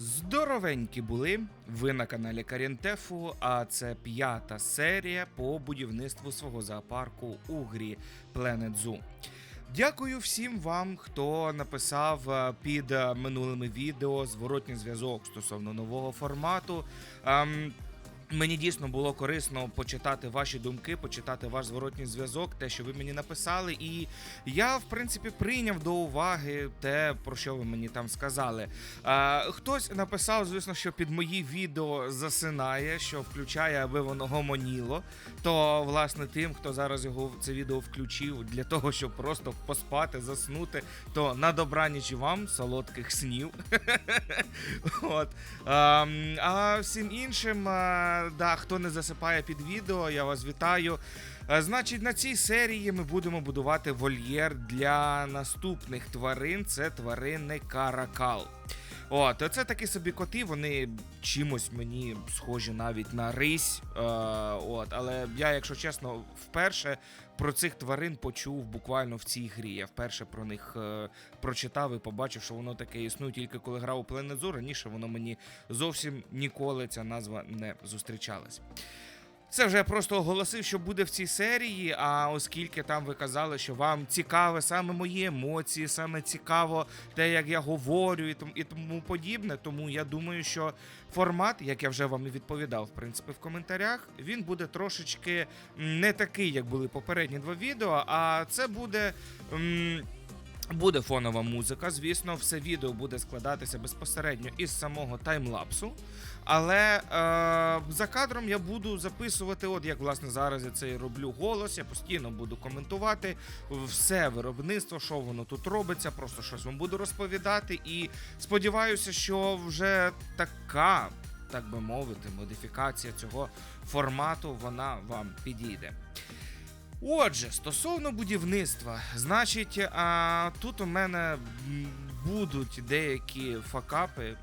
Здоровенькі були. Ви на каналі Карінтефу, а це п'ята серія по будівництву свого зоопарку у грі Planet Zoo. Дякую всім вам, хто написав е, під е, минулими відео зворотній зв'язок стосовно нового формату. Мені дійсно було корисно почитати ваші думки, почитати ваш зворотній зв'язок, те, що ви мені написали, і я, в принципі, прийняв до уваги те, про що ви мені там сказали. А, хтось написав, звісно, що під мої відео засинає, що включає, аби воно гомоніло. То, власне, тим, хто зараз його це відео включив для того, щоб просто поспати, заснути, то на добраніч вам солодких снів. От. А, всім іншим, да, хто не засипає під відео, я вас вітаю. Значить, на цій серії ми будемо будувати вольєр для наступних тварин. Це тварини каракал. От, це такі собі коти, вони чимось мені схожі навіть на рись. Е, от, але я, якщо чесно, вперше про цих тварин почув буквально в цій грі. Я вперше про них е, прочитав і побачив, що воно таке існує тільки коли грав у Planet Zoo. Раніше воно мені зовсім ніколи ця назва не зустрічалась. Це вже просто оголосив, що буде в цій серії. А оскільки там ви казали, що вам цікаве саме мої емоції, саме цікаво те, як я говорю, і тому, подібне. Тому я думаю, що формат, як я вже вам і відповідав, в принципі, в коментарях, він буде трошечки не такий, як були попередні два відео. А це буде. м, Буде фонова музика, звісно, все відео буде складатися безпосередньо із самого таймлапсу. Але е, за кадром я буду записувати, от як власне зараз я це і роблю голос. Я постійно буду коментувати все виробництво, що воно тут робиться, просто щось вам буду розповідати. І сподіваюся, що вже така, так би мовити, модифікація цього формату вона вам підійде. Отже, стосовно будівництва, значить, а, тут у мене будуть деякі факапи,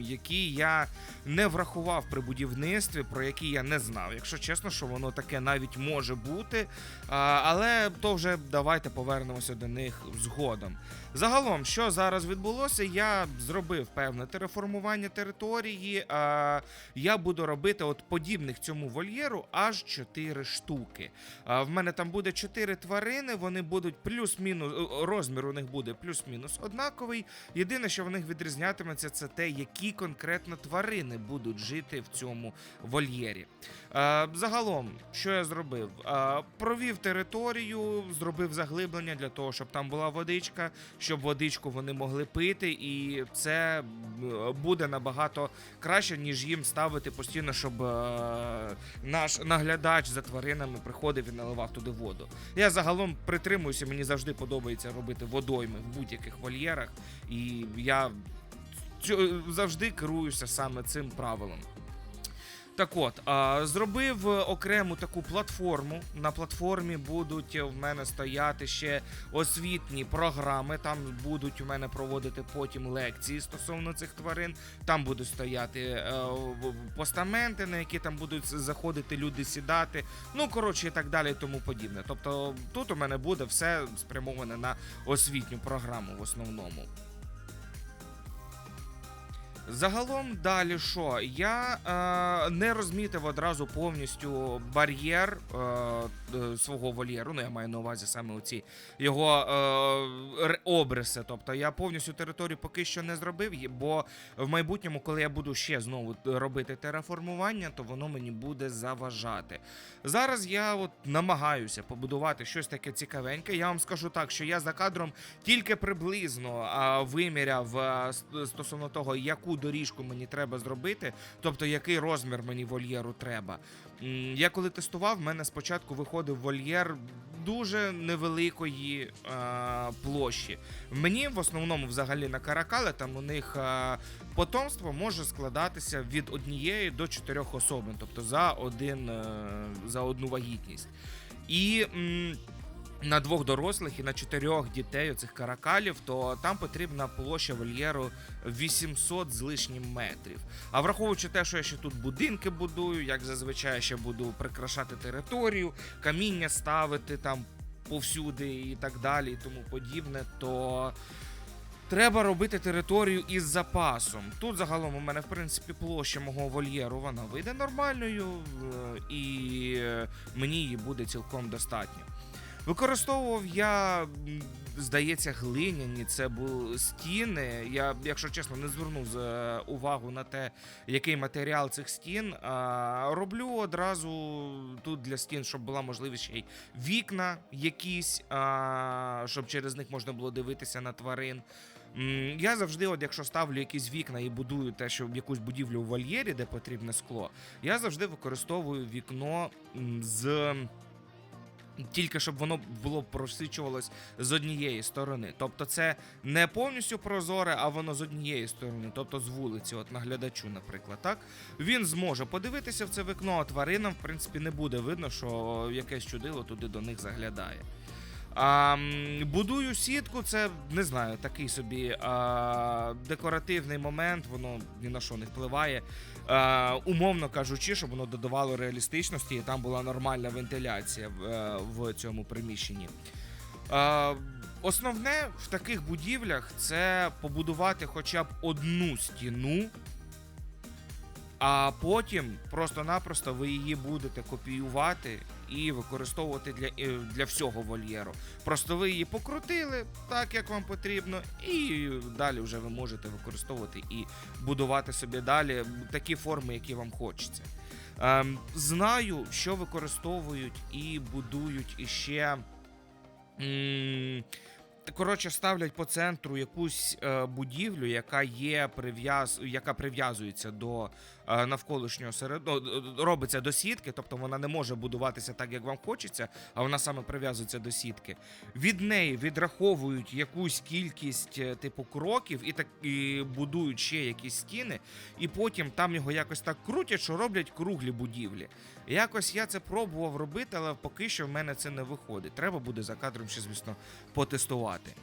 які я не врахував при будівництві, про які я не знав. Якщо чесно, що воно таке навіть може бути. А, але то вже давайте повернемося до них згодом. Загалом, що зараз відбулося, я зробив певне тереформування території. А, я буду робити от подібних цьому вольєру аж 4 штуки. А, в мене там буде 4 тварини, вони будуть плюс-мінус, е, розмір у них буде плюс-мінус однаковий. Єдине, що в них відрізнятиметься, це те, які конкретно тварини будуть жити в цьому вольєрі. Е, загалом, що я зробив? Е, провів територію, зробив заглиблення для того, щоб там була водичка, щоб водичку вони могли пити, і це буде набагато краще, ніж їм ставити постійно, щоб е, наш наглядач за тваринами приходив і наливав туди воду. Я загалом притримуюся, мені завжди подобається робити водойми в будь-яких вольєрах, і я завжди керуюся саме цим правилом. Так от, зробив окрему таку платформу. На платформі будуть в мене стояти ще освітні програми. Там будуть у мене проводити потім лекції стосовно цих тварин. Там будуть стояти е, постаменти, на які там будуть заходити люди сідати. Ну коротше, і так далі, і тому подібне. Тобто тут у мене буде все спрямоване на освітню програму в основному. Загалом далі що? Я е, не розмітив одразу повністю бар'єр е, е, свого вольєру. Ну, я маю на увазі саме оці його е, обриси. Тобто я повністю територію поки що не зробив, бо в майбутньому, коли я буду ще знову робити тераформування, то воно мені буде заважати. Зараз я от намагаюся побудувати щось таке цікавеньке. Я вам скажу так, що я за кадром тільки приблизно виміряв а, стосовно того, яку доріжку мені треба зробити, тобто який розмір мені вольєру треба. Я коли тестував, в мене спочатку виходив вольєр дуже невеликої а, площі. Мені в основному взагалі на каракали там у них а, потомство може складатися від однієї до чотирьох особин, тобто за один е, за одну вагітність. І м, на двох дорослих і на чотирьох дітей оцих каракалів, то там потрібна площа вольєру 800 з лишнім метрів. А враховуючи те, що я ще тут будинки будую, як зазвичай ще буду прикрашати територію, каміння ставити там повсюди і так далі, і тому подібне, то Треба робити територію із запасом. Тут загалом у мене, в принципі, площа мого вольєру вона вийде нормальною, е, і мені її буде цілком достатньо. Використовував я, здається, глиняні, це були стіни. Я, якщо чесно, не звернув е, увагу на те, який матеріал цих стін. Роблю одразу тут для стін, щоб була можливість ще й вікна якісь, щоб через них можна було дивитися на тварин. Я завжди, от якщо ставлю якісь вікна і будую те, що якусь будівлю у вольєрі, де потрібне скло, я завжди використовую вікно з. Тільки щоб воно було просвічувалось з однієї сторони. Тобто це не повністю прозоре, а воно з однієї сторони, тобто з вулиці, от наглядачу, наприклад, так він зможе подивитися в це вікно, а тваринам, в принципі, не буде видно, що якесь чудило туди до них заглядає. А, будую сітку, це не знаю, такий собі а, декоративний момент, воно ні на що не впливає. А, умовно кажучи, щоб воно додавало реалістичності, і там була нормальна вентиляція в, е, в цьому приміщенні. Е, основне в таких будівлях це побудувати хоча б одну стіну. А потім просто-напросто ви її будете копіювати і використовувати для, е, для всього вольєру. Просто ви її покрутили так, як вам потрібно, і далі вже ви можете використовувати і будувати собі далі такі форми, які вам хочеться. Ем, знаю, що використовують і будують іще. м, Коротше, ставлять по центру якусь е, будівлю, яка є прив'яз, яка прив'язується до навколишнього середовища, робиться до сітки, тобто вона не може будуватися так, як вам хочеться, а вона саме прив'язується до сітки. Від неї відраховують якусь кількість е, типу кроків і так і будують ще якісь стіни, і потім там його якось так крутять, що роблять круглі будівлі. Якось я це пробував робити, але поки що в мене це не виходить. Треба буде за кадром ще, звісно, потестувати.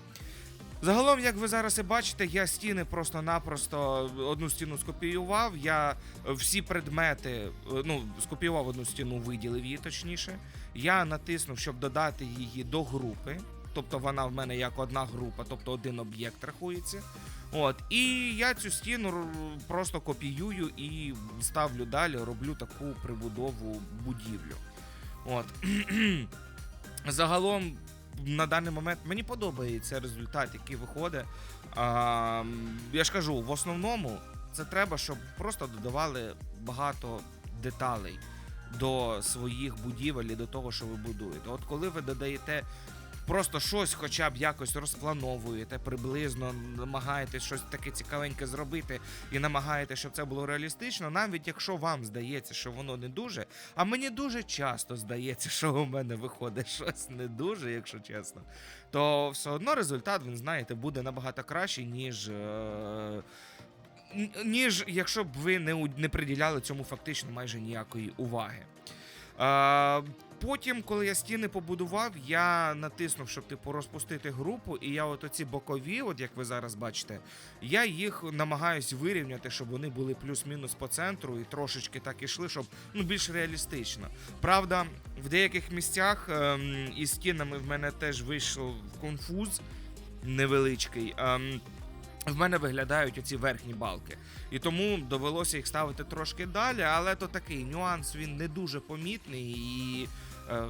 Загалом, як ви зараз і бачите, я стіни просто-напросто одну стіну скопіював. Я всі предмети, е, ну, скопіював одну стіну, виділив її точніше. Я натиснув, щоб додати її до групи. Тобто вона в мене як одна група, тобто один об'єкт рахується. От, і я цю стіну просто копіюю і ставлю далі, роблю таку прибудову будівлю. От. Загалом, на даний момент мені подобається результат, який виходить. Я ж кажу, в основному це треба, щоб просто додавали багато деталей до своїх будівель і до того, що ви будуєте. От коли ви додаєте просто щось, хоча б якось розплановуєте, приблизно намагаєтесь щось таке цікавеньке зробити і намагаєтесь, щоб це було реалістично, навіть якщо вам здається, що воно не дуже, а мені дуже часто здається, що у мене виходить щось не дуже, якщо чесно, то все одно результат, він знаєте, буде набагато кращий, ніж. Е- ніж якщо б ви не, не приділяли цьому фактично майже ніякої уваги. Потім, коли я стіни побудував, я натиснув, щоб типу розпустити групу, і я от оці бокові, от як ви зараз бачите, я їх намагаюсь вирівняти, щоб вони були плюс-мінус по центру і трошечки так ішли, щоб ну більш реалістично. Правда, в деяких місцях ем, із стінами в мене теж вийшов конфуз невеличкий. Ем, в мене виглядають оці верхні балки. І тому довелося їх ставити трошки далі, але то такий нюанс, він не дуже помітний і. Е,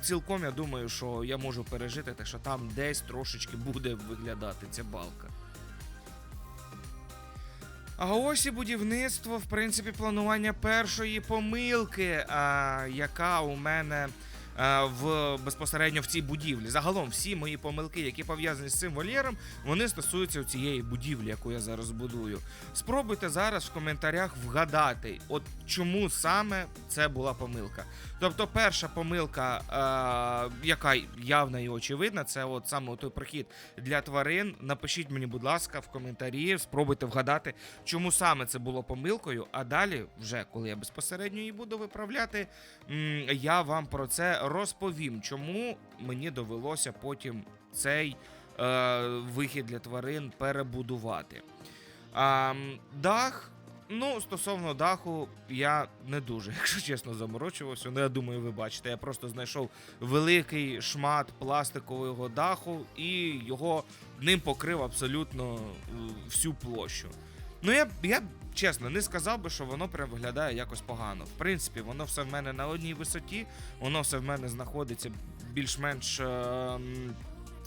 Цілком я думаю, що я можу пережити те, що там десь трошечки буде виглядати ця балка. А ось і будівництво, в принципі, планування першої помилки, а, яка у мене в безпосередньо в цій будівлі. Загалом всі мої помилки, які пов'язані з цим вольєром, вони стосуються цієї будівлі, яку я зараз будую. Спробуйте зараз в коментарях вгадати, от чому саме це була помилка. Тобто, перша помилка, е, яка явна і очевидна, це от саме той прохід для тварин. Напишіть мені, будь ласка, в коментарі, спробуйте вгадати, чому саме це було помилкою. А далі, вже коли я безпосередньо її буду виправляти, я вам про це розповім, чому мені довелося потім цей е, вихід для тварин перебудувати. М, дах Ну, стосовно даху, я не дуже, якщо чесно, заморочувався. Ну, я думаю, ви бачите. Я просто знайшов великий шмат пластикового даху і його ним покрив абсолютно е, всю площу. Ну, я, я чесно не сказав би, що воно прям виглядає якось погано. В принципі, воно все в мене на одній висоті, воно все в мене знаходиться більш-менш. е,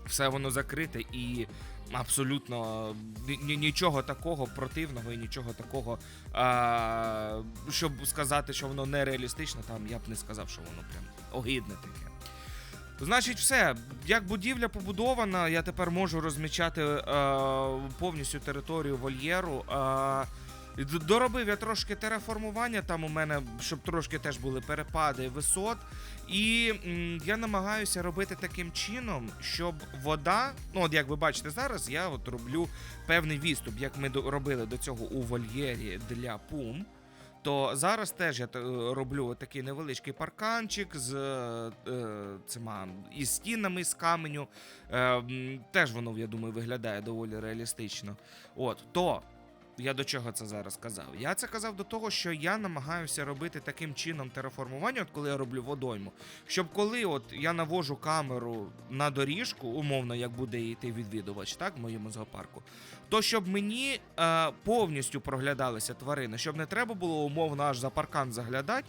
все воно закрите і абсолютно ні- ні- нічого такого противного і нічого такого, а, щоб сказати, що воно нереалістичне, там я б не сказав, що воно прям огидне таке. Значить, все, як будівля побудована, я тепер можу розмічати е, повністю територію вольєру. Е, доробив я трошки тереформування, там у мене, щоб трошки теж були перепади висот. І м, я намагаюся робити таким чином, щоб вода, ну от як ви бачите зараз, я от роблю певний відступ, як ми робили до цього у вольєрі для пум. То зараз теж я е, роблю такий невеличкий парканчик з е, цима, із стінами з каменю. Е, теж воно, я думаю, виглядає доволі реалістично. От, то я до чого це зараз казав? Я це казав до того, що я намагаюся робити таким чином тереформування, от коли я роблю водойму, щоб коли от я навожу камеру на доріжку, умовно, як буде йти відвідувач, так, в моєму зоопарку, то щоб мені е, повністю проглядалися тварини, щоб не треба було умовно аж за паркан заглядати.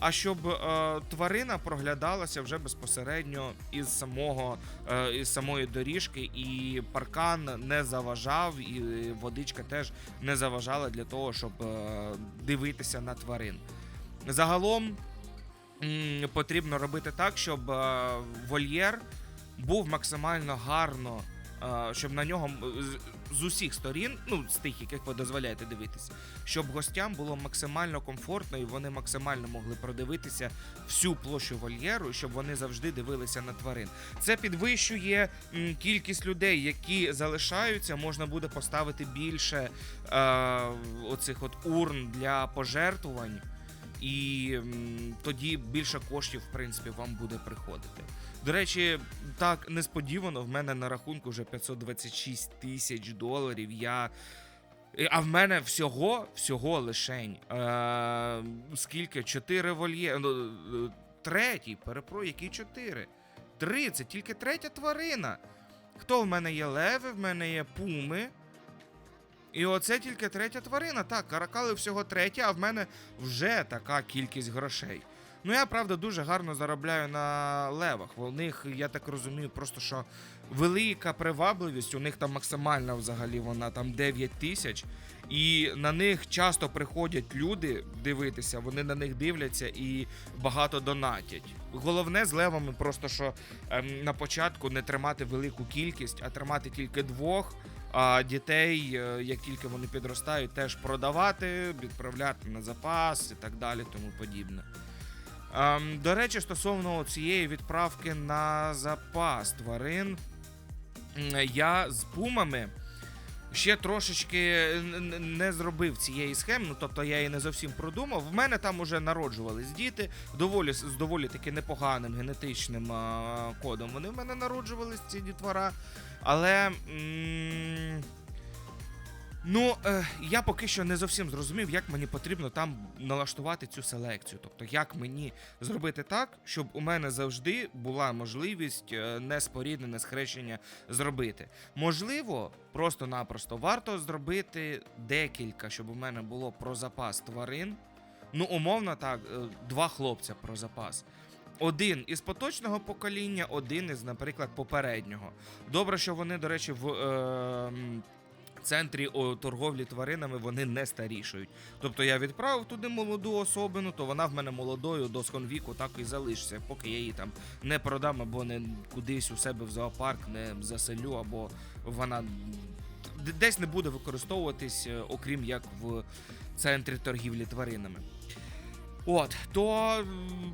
А щоб е, тварина проглядалася вже безпосередньо із самого е, із самої доріжки, і паркан не заважав, і водичка теж не заважала для того, щоб е, дивитися на тварин. Загалом м, потрібно робити так, щоб е, вольєр був максимально гарно, щоб на нього з, усіх сторін, ну з тих, яких ви дозволяєте дивитися, щоб гостям було максимально комфортно і вони максимально могли продивитися всю площу вольєру, щоб вони завжди дивилися на тварин. Це підвищує кількість людей, які залишаються. Можна буде поставити більше е, оцих от урн для пожертвувань. І тоді більше коштів, в принципі, вам буде приходити. До речі, так несподівано в мене на рахунку вже 526 тисяч доларів. Я. А в мене всього, всього лишень. Е, скільки? Чотири вольє. Ну, третій, перепро, які чотири? Три, це тільки третя тварина. Хто в мене є леви, в мене є пуми. І оце тільки третя тварина. Так, каракали всього третя, а в мене вже така кількість грошей. Ну, я правда дуже гарно заробляю на левах. У них, я так розумію, просто що велика привабливість, у них там максимальна взагалі вона там 9 тисяч. І на них часто приходять люди дивитися, вони на них дивляться і багато донатять. Головне з левами, просто що ем, на початку не тримати велику кількість, а тримати тільки двох. А дітей, е, як тільки вони підростають, теж продавати, відправляти на запас і так далі, тому подібне. Ем, до речі, стосовно цієї відправки на запас тварин, я з пумами ще трошечки не зробив цієї схеми, ну тобто я її не зовсім продумав. В мене там уже народжувались діти, доволі з доволі таки непоганим генетичним кодом. Вони в мене народжувались, ці дітвора. Але. м, Ну, е, я поки що не зовсім зрозумів, як мені потрібно там налаштувати цю селекцію. Тобто, як мені зробити так, щоб у мене завжди була можливість е, неспоріднене схрещення зробити. Можливо, просто-напросто варто зробити декілька, щоб у мене було про запас тварин. Ну, умовно так, е, два хлопця про запас. Один із поточного покоління, один із, наприклад, попереднього. Добре, що вони, до речі, в. Е, центрі торговлі тваринами вони не старішують. Тобто я відправив туди молоду особину, то вона в мене молодою до сконвіку так і залишиться, поки я її там не продам або не кудись у себе в зоопарк не заселю, або вона десь не буде використовуватись, е, окрім як в центрі торгівлі тваринами. От, то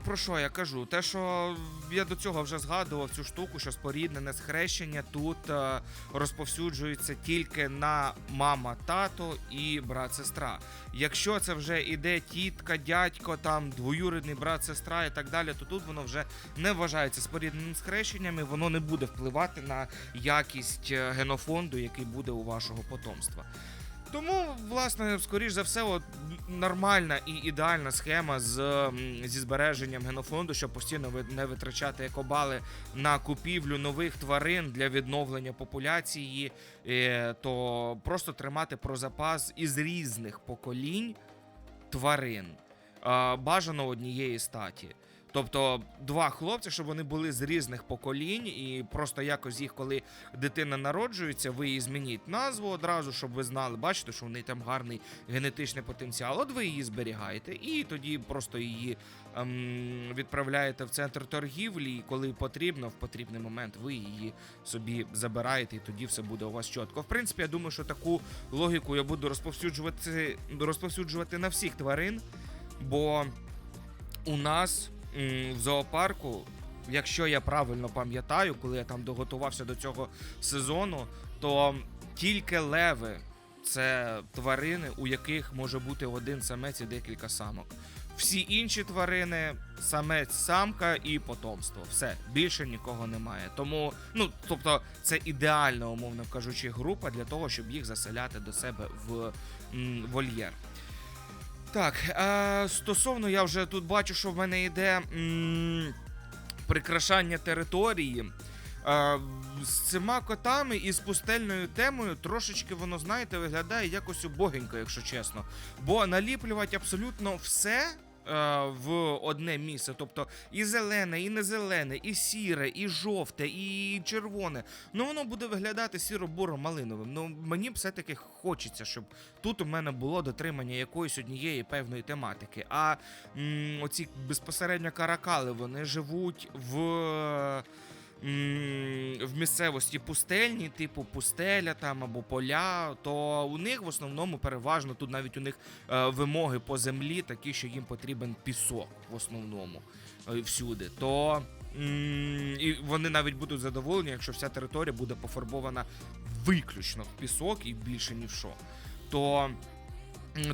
про що я кажу? Те, що я до цього вже згадував цю штуку, що споріднене схрещення тут е, розповсюджується тільки на мама, тато і брат-сестра. Якщо це вже іде тітка, дядько, там двоюрідний брат, сестра і так далі, то тут воно вже не вважається спорідненим схрещенням, і воно не буде впливати на якість е, генофонду, який буде у вашого потомства. Тому, власне, скоріш за все, от нормальна і ідеальна схема з, зі збереженням генофонду, щоб постійно не витрачати екобали на купівлю нових тварин для відновлення популяції, е, то просто тримати про запас із різних поколінь тварин. Бажано однієї статі. Тобто два хлопці, щоб вони були з різних поколінь, і просто якось їх, коли дитина народжується, ви їй змініть назву одразу, щоб ви знали, бачите, що в неї там гарний генетичний потенціал. От ви її зберігаєте, і тоді просто її ем, відправляєте в центр торгівлі, і коли потрібно, в потрібний момент ви її собі забираєте, і тоді все буде у вас чітко. В принципі, я думаю, що таку логіку я буду розповсюджувати, розповсюджувати на всіх тварин, бо у нас в зоопарку, якщо я правильно пам'ятаю, коли я там доготувався до цього сезону, то тільки леви це тварини, у яких може бути один самець і декілька самок. Всі інші тварини самець, самка і потомство. Все більше нікого немає. Тому, ну тобто, це ідеальна, умовно кажучи, група для того, щоб їх заселяти до себе в м, вольєр. Так, е, стосовно я вже тут бачу, що в мене йде м, прикрашання території. Е, з цими котами і з пустельною темою трошечки воно, знаєте, виглядає якось убогенько, якщо чесно. Бо наліплювати абсолютно все. Е, В одне місце, тобто і зелене, і не зелене, і сіре, і жовте, і червоне. Ну воно буде виглядати сіро-буро-малиновим. Ну мені все-таки хочеться, щоб тут у мене було дотримання якоїсь однієї певної тематики. А м, оці безпосередньо каракали вони живуть в. В місцевості пустельні, типу пустеля там або поля, то у них в основному переважно тут навіть у них е, вимоги по землі такі, що їм потрібен пісок в основному е, всюди. То і вони навіть будуть задоволені, якщо вся територія буде пофарбована виключно в пісок і більше ні в що. То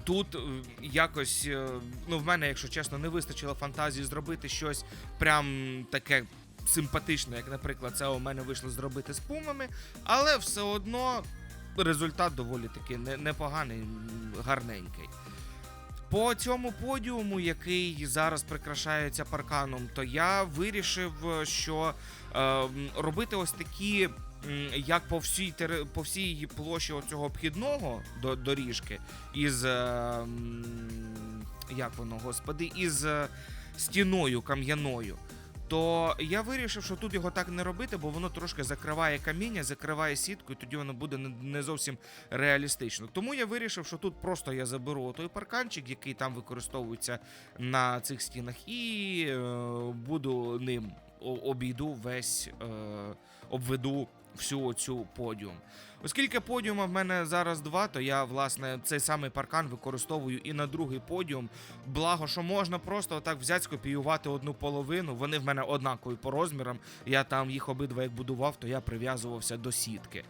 тут е, якось, ну, в мене, якщо чесно, не вистачило фантазії зробити щось прям таке симпатичне, як, наприклад, це у мене вийшло зробити з пумами, але все одно результат доволі таки непоганий, гарненький. По цьому подіуму, який зараз прикрашається парканом, то я вирішив, що е, робити ось такі, як по всій по всій площі оцього обхідного до, доріжки, із е, як воно, господи, із е, стіною кам'яною. То я вирішив, що тут його так не робити, бо воно трошки закриває каміння, закриває сітку, і тоді воно буде не- зовсім реалістично. Тому я вирішив, що тут просто я заберу той парканчик, який там використовується на цих стінах, і е, буду ним обійду весь, е, обведу всю цю подіум. Оскільки подіума в мене зараз два, то я власне цей самий паркан використовую і на другий подіум. Благо, що можна просто отак взяти, скопіювати одну половину. Вони в мене однакові по розмірам. Я там їх обидва як будував, то я прив'язувався до сітки.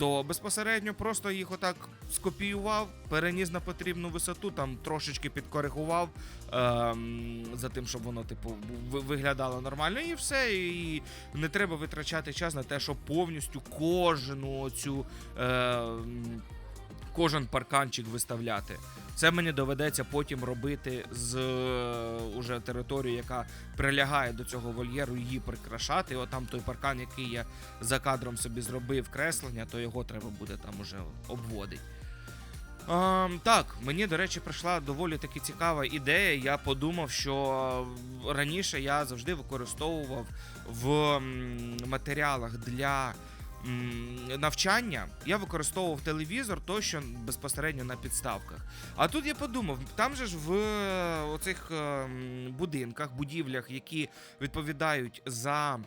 То безпосередньо просто їх отак скопіював, переніс на потрібну висоту, там трошечки підкоригував ем, за тим, щоб воно, типу, виглядало нормально, і все. І не треба витрачати час на те, щоб повністю кожну цю. Ем, Кожен парканчик виставляти. Це мені доведеться потім робити з е, уже території, яка прилягає до цього вольєру, її прикрашати. От там той паркан, який я за кадром собі зробив креслення, то його треба буде там уже обводити. Ем, так, мені, до речі, прийшла доволі таки цікава ідея. Я подумав, що раніше я завжди використовував в матеріалах для навчання. Я використовував телевізор тощо безпосередньо на підставках. А тут я подумав, там же ж в е, оцих ем, будинках, будівлях, які відповідають за.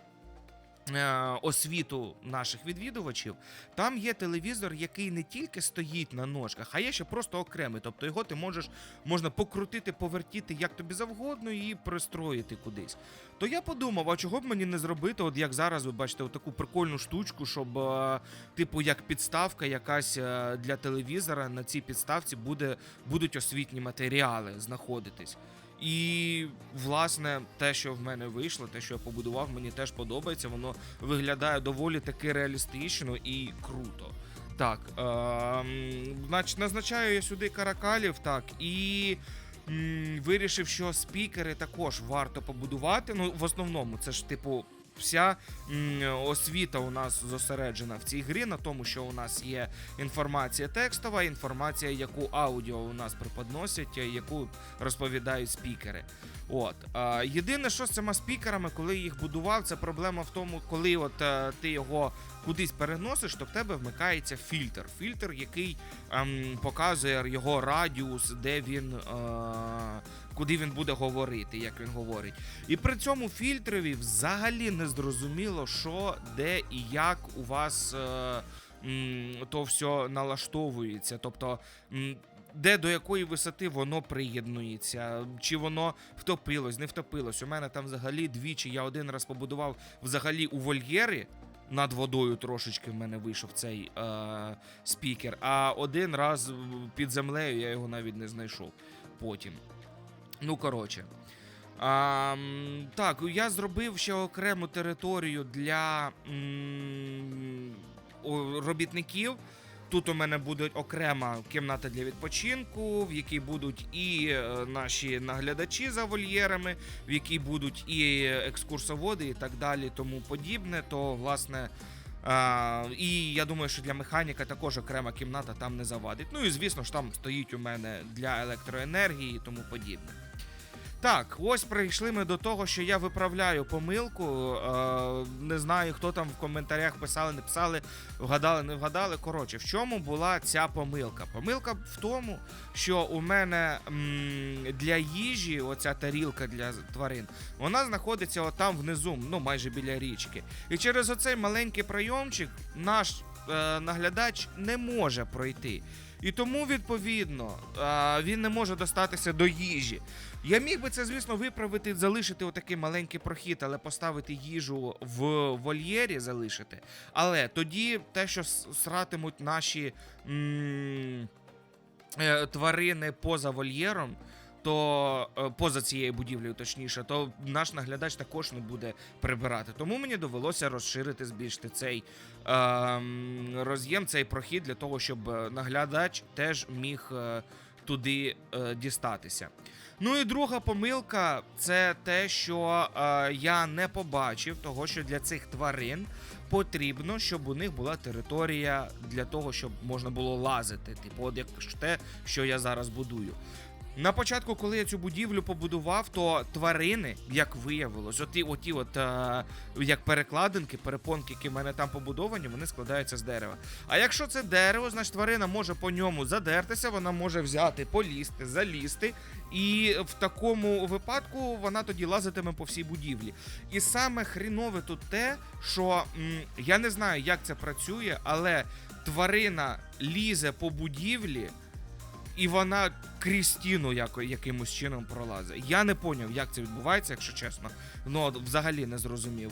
Е, Освіту наших відвідувачів, там є телевізор, який не тільки стоїть на ножках, а є ще просто окремий. Тобто його ти можеш можна покрутити, повертіти як тобі завгодно і пристроїти кудись. То я подумав, а чого б мені не зробити, от як зараз ви бачите, таку прикольну штучку, щоб, е, типу, як підставка якась е, для телевізора на цій підставці буде, будуть освітні матеріали знаходитись. І, власне, те, що в мене вийшло, те, що я побудував, мені теж подобається. Воно виглядає доволі таки реалістично і круто. Так, ем, значить, назначаю я сюди каракалів, так, і вирішив, що спікери також варто побудувати. Ну, в основному, це ж, типу, вся освіта у нас зосереджена в цій грі на тому, що у нас є інформація текстова, інформація, яку аудіо у нас преподносять, е, яку розповідають спікери. От єдине, що з цими спікерами, коли їх будував, це проблема в тому, коли от е, ти його кудись переносиш, то в тебе вмикається фільтр. Фільтр, який ем, показує його радіус, де він. Е, Куди він буде говорити, як він говорить. І при цьому фільтрові взагалі не зрозуміло, що, де і як у вас е, м, то все налаштовується. Тобто, м, де до якої висоти воно приєднується, чи воно втопилось, не втопилось. У мене там взагалі двічі. Я один раз побудував взагалі у вольєрі. Над водою трошечки в мене вийшов цей е, спікер, а один раз під землею я його навіть не знайшов потім. Ну, коротше. А, так, я зробив ще окрему територію для м, робітників. Тут у мене буде окрема кімната для відпочинку, в якій будуть і е, наші наглядачі за вольєрами, в якій будуть і екскурсоводи, і так далі, тому подібне. То, власне, а, і я думаю, що для механіка також окрема кімната там не завадить. Ну і звісно ж там стоїть у мене для електроенергії і тому подібне. Так, ось прийшли ми до того, що я виправляю помилку. Е, не знаю, хто там в коментарях писали, не писали, вгадали, не вгадали. Коротше, в чому була ця помилка? Помилка в тому, що у мене для їжі, оця тарілка для тварин, вона знаходиться отам внизу, ну майже біля річки. І через оцей маленький прийомчик наш е, наглядач не може пройти. І тому, відповідно, е, він не може достатися до їжі. Я міг би це, звісно, виправити, залишити отакий маленький прохід, але поставити їжу в вольєрі, залишити. Але тоді те, що сратимуть наші м- е, тварини поза вольєром. То е, поза цією будівлею, точніше, то наш наглядач також не буде прибирати. Тому мені довелося розширити, збільшити цей ем, роз'єм, цей прохід для того, щоб е, наглядач теж міг е, туди е, дістатися. Ну і друга помилка це те, що е, я не побачив того, що для цих тварин потрібно, щоб у них була територія для того, щоб можна було лазити. Типу, от як те, що я зараз будую. На початку, коли я цю будівлю побудував, то тварини, як виявилось, оті, оті от е, як перекладинки, перепонки, які в мене там побудовані, вони складаються з дерева. А якщо це дерево, значить тварина може по ньому задертися, вона може взяти, полізти, залізти, і в такому випадку вона тоді лазитиме по всій будівлі. І саме хрінове тут те, що м, я не знаю, як це працює, але тварина лізе по будівлі. І вона крізь стіну яко, якимось чином пролазить. Я не поняв, як це відбувається, якщо чесно. Ну, взагалі не зрозумів.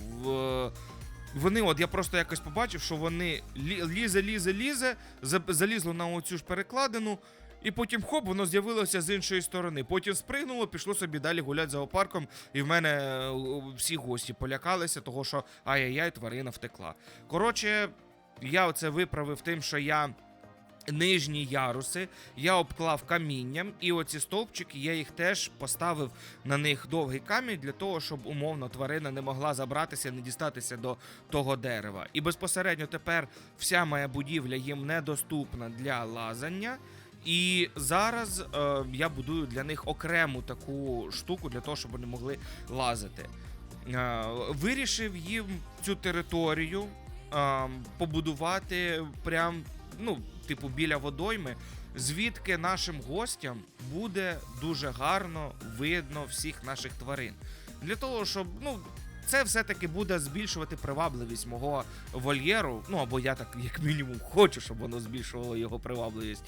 Вони, от я просто якось побачив, що вони лізе, лізе, лізе, за- залізло на оцю ж перекладину, і потім хоп, воно з'явилося з іншої сторони. Потім спригнуло, пішло собі далі гуляти зоопарком, і в мене е, всі гості полякалися, того що ай-яй-яй, тварина втекла. Коротше, я оце виправив тим, що я нижні яруси я обклав камінням, і оці стовпчики я їх теж поставив на них довгий камінь для того, щоб умовно тварина не могла забратися, не дістатися до того дерева. І безпосередньо тепер вся моя будівля їм недоступна для лазання. І зараз е, я будую для них окрему таку штуку для того, щоб вони могли лазити. Е, вирішив їм цю територію е, побудувати прям, ну, типу, біля водойми, звідки нашим гостям буде дуже гарно видно всіх наших тварин. Для того, щоб, ну. Це все-таки буде збільшувати привабливість мого вольєру. Ну або я так, як мінімум, хочу, щоб воно збільшувало його привабливість.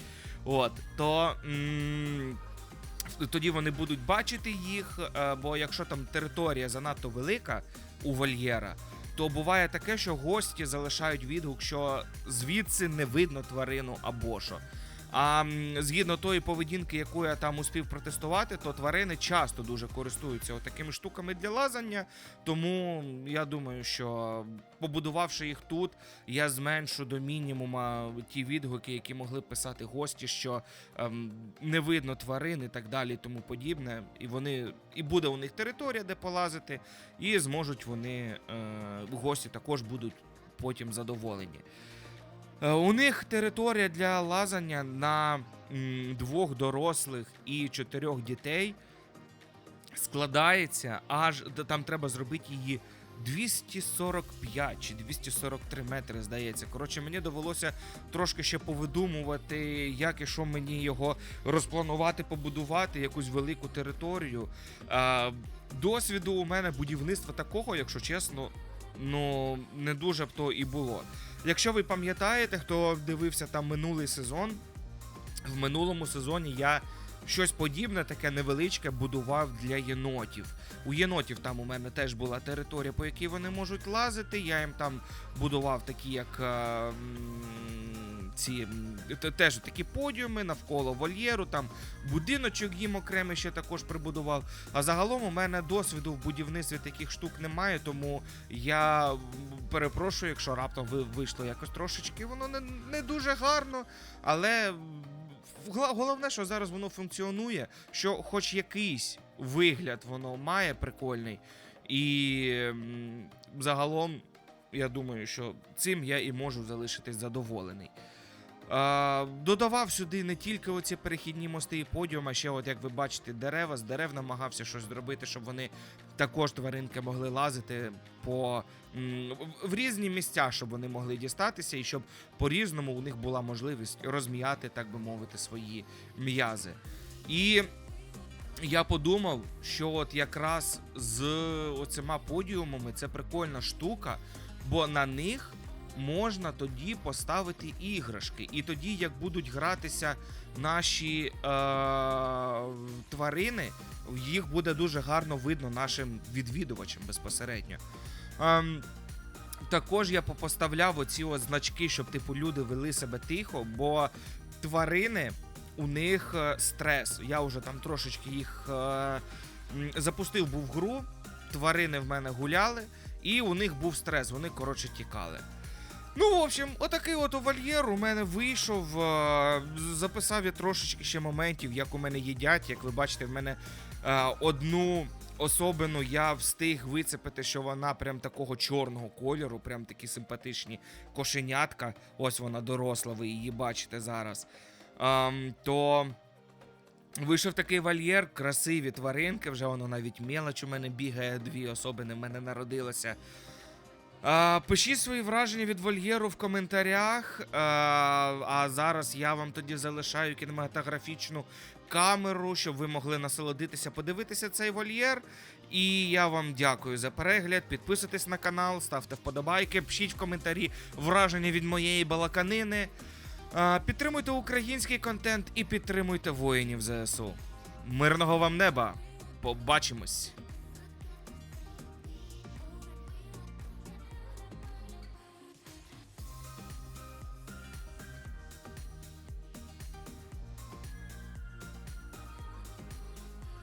От, то м- тоді вони будуть бачити їх, е, бо якщо там територія занадто велика у вольєра, то буває таке, що гості залишають відгук, що звідси не видно тварину або що. А згідно тої поведінки, яку я там успів протестувати, то тварини часто дуже користуються такими штуками для лазання. Тому я думаю, що побудувавши їх тут, я зменшу до мінімума ті відгуки, які могли б писати гості, що ем, не видно тварин і так далі, тому подібне. І вони і буде у них територія, де полазити, і зможуть вони е, гості також будуть потім задоволені. Е, У них територія для лазання на двох дорослих і чотирьох дітей складається аж там треба зробити її 245 чи 243 метри, здається. Коротше, мені довелося трошки ще повидумувати, як і що мені його розпланувати, побудувати, якусь велику територію. Досвіду у мене будівництва такого, якщо чесно, ну не дуже б то і було. Якщо ви пам'ятаєте, хто дивився там минулий сезон, в минулому сезоні я щось подібне, таке невеличке будував для єнотів. У єнотів там у мене теж була територія, по якій вони можуть лазити. Я їм там будував такі, як. Ці теж такі подіуми навколо вольєру, там будиночок їм окремий ще також прибудував. А загалом у мене досвіду в будівництві таких штук немає, тому я перепрошую, якщо раптом ви вийшло якось трошечки, воно не, не дуже гарно, але головне, що зараз воно функціонує, що хоч якийсь вигляд воно має прикольний. І загалом, я думаю, що цим я і можу залишитись задоволений. Додавав сюди не тільки оці перехідні мости і подіум, а ще, от як ви бачите, дерева. З дерев намагався щось зробити, щоб вони також тваринки могли лазити по в- різні місця, щоб вони могли дістатися, і щоб по-різному у них була можливість розм'яти, так би мовити, свої м'язи. І я подумав, що от якраз з оцима подіумами це прикольна штука, бо на них можна тоді поставити іграшки. І тоді, як будуть гратися наші е- тварини, їх буде дуже гарно видно нашим відвідувачам безпосередньо. Ем, також я попоставляв оці значки, щоб типу люди вели себе тихо, бо тварини у них е, стрес. Я вже там трошечки їх е, запустив був гру. Тварини в мене гуляли, і у них був стрес, вони коротше тікали. Ну, в общем, отакий от вольєр у мене вийшов. Записав я трошечки ще моментів, як у мене їдять. Як ви бачите, в мене одну особину я встиг вицепити, що вона прям такого чорного кольору, прям такі симпатичні кошенятка. Ось вона доросла, ви її бачите зараз. То вийшов такий вольєр, красиві тваринки, вже воно навіть мелоч у мене бігає, дві особини в мене народилося. Пишіть свої враження від вольєру в коментарях. А, зараз я вам тоді залишаю кінематографічну камеру, щоб ви могли насолодитися, подивитися цей вольєр. І я вам дякую за перегляд. Підписуйтесь на канал, ставте вподобайки, пишіть в коментарі враження від моєї балаканини. Підтримуйте український контент і підтримуйте воїнів ЗСУ. Мирного вам неба! Побачимось!